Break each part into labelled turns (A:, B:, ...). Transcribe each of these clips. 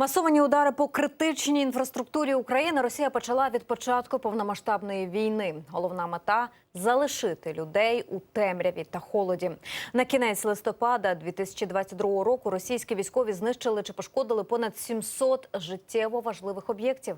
A: Масовані удари по критичній інфраструктурі України Росія почала від початку повномасштабної війни. Головна мета залишити людей у темряві та холоді. На кінець листопада 2022 року російські військові знищили чи пошкодили понад 700 життєво важливих об'єктів.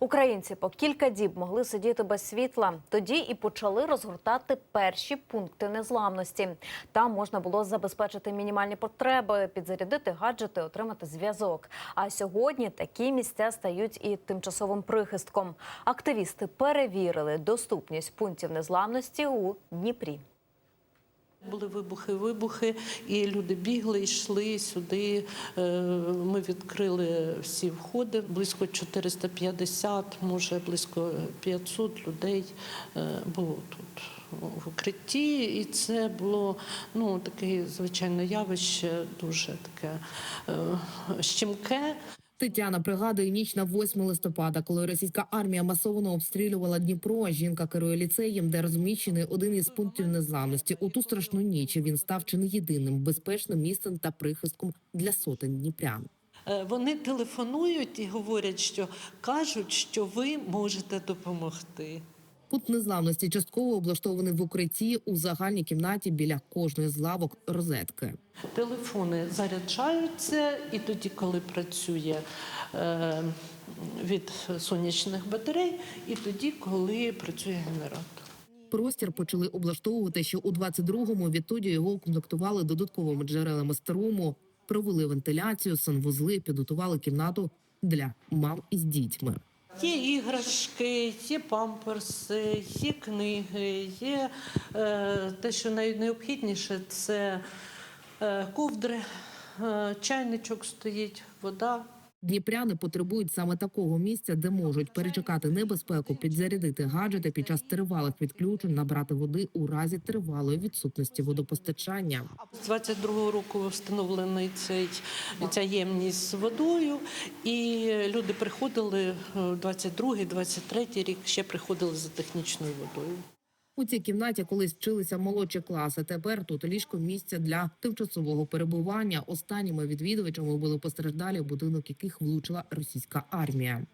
A: Українці по кілька діб могли сидіти без світла. Тоді і почали розгортати перші пункти незламності. Там можна було забезпечити мінімальні потреби, підзарядити гаджети, отримати зв'язок. А сьогодні такі місця стають і тимчасовим прихистком. Активісти перевірили доступність пунктів незламності у Дніпрі.
B: Були вибухи, вибухи, і люди бігли, йшли сюди. Е, Ми відкрили всі входи. Близько 450, може близько 500 людей е, було тут в укритті, і це було ну таке звичайне явище, дуже таке е, щемке.
C: Тетяна пригадує ніч на 8 листопада, коли російська армія масово обстрілювала Дніпро. Жінка керує ліцеєм, де розміщений один із пунктів незламності. У ту страшну ніч він став чи не єдиним безпечним місцем та прихистком для сотень дніпрян.
B: Е, Вони телефонують і говорять, що кажуть, що ви можете допомогти.
C: Пункт незламності частково облаштований в укритті у загальній кімнаті біля кожної з лавок розетки.
B: Телефони заряджаються, і тоді, коли працює е, від сонячних батарей, і тоді, коли працює генератор.
C: Простір почали облаштовувати ще у 22-му. Відтоді його укомплектували додатковими джерелами струму, провели вентиляцію, санвузли, підготували кімнату для мам із дітьми.
B: Є іграшки, є памперси, є книги, є е, те, що найнеобхідніше, це е, ковдри, е, чайничок стоїть, вода.
C: Дніпряни потребують саме такого місця, де можуть перечекати небезпеку, підзарядити гаджети під час тривалих відключень, набрати води у разі тривалої відсутності водопостачання.
B: З 22-го року встановлений цей ця ємність з водою, і люди приходили е, 22-й, 23-й рік ще приходили за технічною водою.
C: У цій кімнаті колись вчилися молодші класи. Тепер тут ліжко місця для тимчасового перебування. Останніми відвідувачами були постраждалі, будинок яких влучила російська армія.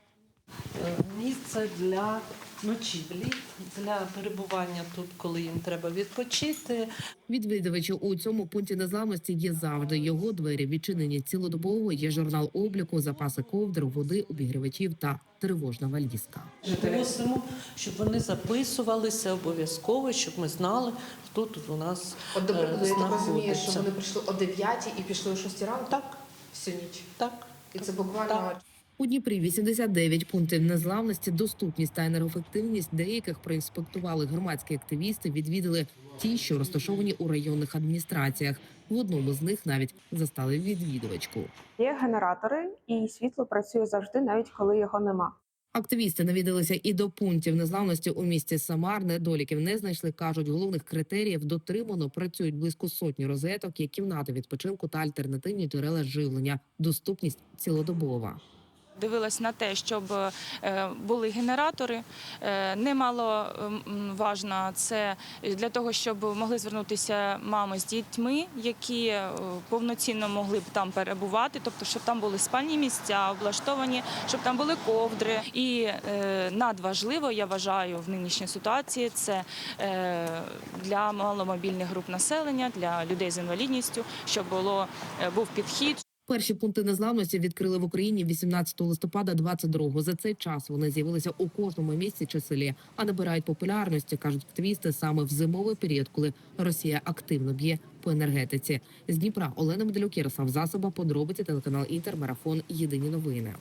B: Е, Місце для ночівлі, для перебування тут, коли їм треба відпочити.
C: Відвідувачі у цьому пункті незламності є завжди. Його двері відчинені цілодобово. Є журнал обліку, запаси ковдр, води, обігрівачів та тривожна валізка.
B: Просимо, щоб вони записувалися обов'язково, щоб ми знали, хто тут у нас
D: От добре,
B: е,
D: я так розумію, що
B: знаходиться.
D: вони прийшли о 9 і пішли о 6 ранку
B: Так,
D: всю ніч.
B: так.
D: І це буквально
B: Так.
C: У Дніпрі 89 пунктів незламності, доступність та енергоефективність деяких проінспектували громадські активісти. Відвідали ті, що розташовані у районних адміністраціях. В одному з них навіть застали відвідувачку.
E: Є генератори, і світло працює завжди, навіть коли його нема.
C: Активісти навідалися і до пунктів незламності у місті Самар. Недоліків не знайшли. кажуть, головних критеріїв дотримано. Працюють близько сотні розеток, є кімнати відпочинку та альтернативні джерела живлення. Доступність цілодобова.
F: Дивилась на те, щоб е, були генератори. Е, Немало м, важно це для того, щоб могли звернутися мами з дітьми, які е, повноцінно могли б там перебувати, тобто, щоб там були спальні місця, облаштовані, щоб там були ковдри. І надважливо, я вважаю, в нинішній ситуації це для маломобільних груп населення, для людей з інвалідністю, щоб було був підхід.
C: Перші пункти незламності відкрили в Україні 18 листопада 22-го. За цей час вони з'явилися у кожному місці чи селі, а набирають популярності, кажуть активісти, саме в зимовий період, коли Росія активно б'є по енергетиці. З Дніпра Олена Медалюк, Ярослав Засоба, подробиці телеканал Інтер, марафон. Єдині новини.